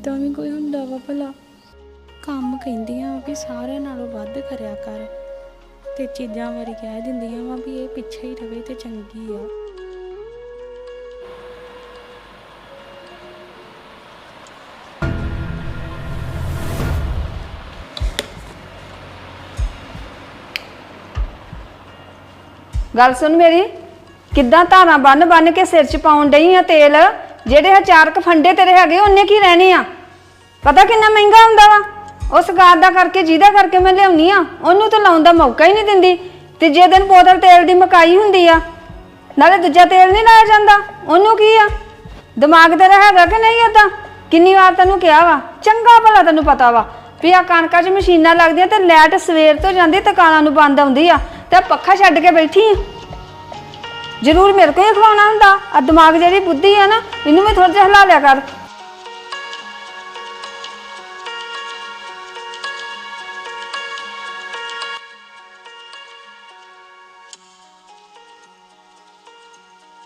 ਇਦਾਂ ਵੀ ਕੋਈ ਹੁੰਦਾ ਵਾ ਭਲਾ। ਕੰਮ ਕਹਿੰਦੀਆਂ ਵਾ ਵੀ ਸਾਰਿਆਂ ਨਾਲੋਂ ਵੱਧ ਕਰਿਆ ਕਰ। ਤੇ ਚੀਜ਼ਾਂ ਵਾਰੀ ਕਹਿ ਦਿੰਦੀਆਂ ਵਾ ਵੀ ਇਹ ਪਿੱਛੇ ਹੀ ਰਵੇ ਤੇ ਚੰਗੀ ਆ। ਗੱਲ ਸੁਣ ਮੇਰੀ, ਕਿੱਦਾਂ ਧਾਰਾਂ ਬੰਨ ਬੰਨ ਕੇ ਸਿਰ 'ਚ ਪਾਉਣ ਡਈ ਆ ਤੇਲ? ਜਿਹੜੇ ਆ ਚਾਰ ਕੁ ਫੰਡੇ ਤੇਰੇ ਹੈਗੇ, ਉਹਨੇ ਕੀ ਰਹਿਣੇ ਆ? ਪਤਾ ਕਿੰਨਾ ਮਹਿੰਗਾ ਹੁੰਦਾ ਵਾ? ਉਸ ਗਾਰ ਦਾ ਕਰਕੇ, ਜਿਹਦਾ ਕਰਕੇ ਮੈਂ ਲਿਆਉਣੀ ਆ, ਉਹਨੂੰ ਤਾਂ ਲਾਉਣ ਦਾ ਮੌਕਾ ਹੀ ਨਹੀਂ ਦਿੰਦੀ। ਤੇ ਦਿਨ ਬੋਤਲ ਤੇਲ ਦੀ ਮਕਾਈ ਹੁੰਦੀ ਆ, ਨਾਲੇ ਦੂਜਾ ਤੇਲ ਨਹੀਂ ਲਾਇਆ ਜਾਂਦਾ, ਉਹਨੂੰ ਕੀ ਆ? ਦਿਮਾਗ ਤੇਰਾ ਹੈਗਾ ਕਿ ਨਹੀਂ ਏਦਾਂ? ਕਿੰਨੀ ਵਾਰ ਤੈਨੂੰ ਕਿਹਾ ਵਾ? ਚੰਗਾ ਭਲਾ ਤੈਨੂੰ ਪਤਾ ਵਾ, ਵੀ ਆ ਕਣਕਾਂ 'ਚ ਮਸ਼ੀਨਾਂ ਲੱਗਦੀਆਂ ਤੇ ਲੈਟ ਸਵੇਰ ਤੋਂ ਜਾਂਦੀ, ਤੇ ਕਾਲਾਂ ਨੂੰ ਬੰਦ ਆਉਂਦੀ ਆ, ਤੇ ਪੱਖਾ ਛੱਡ ਕੇ ਬੈਠੀ ਆ। ਜ਼ਰੂਰ ਮੇਰੇ ਕੋਲ ਹੀ ਖਵਾਉਣਾ ਹੁੰਦਾ। ਆ ਦਿਮਾਗ ਜਿਹੜੀ ਬੁੱਧੀ ਆ ਨਾ, ਇਹਨੂੰ ਵੀ ਥੋੜਾ ਜਿਹਾ ਹਿਲਾ ਲਿਆ ਕਰ।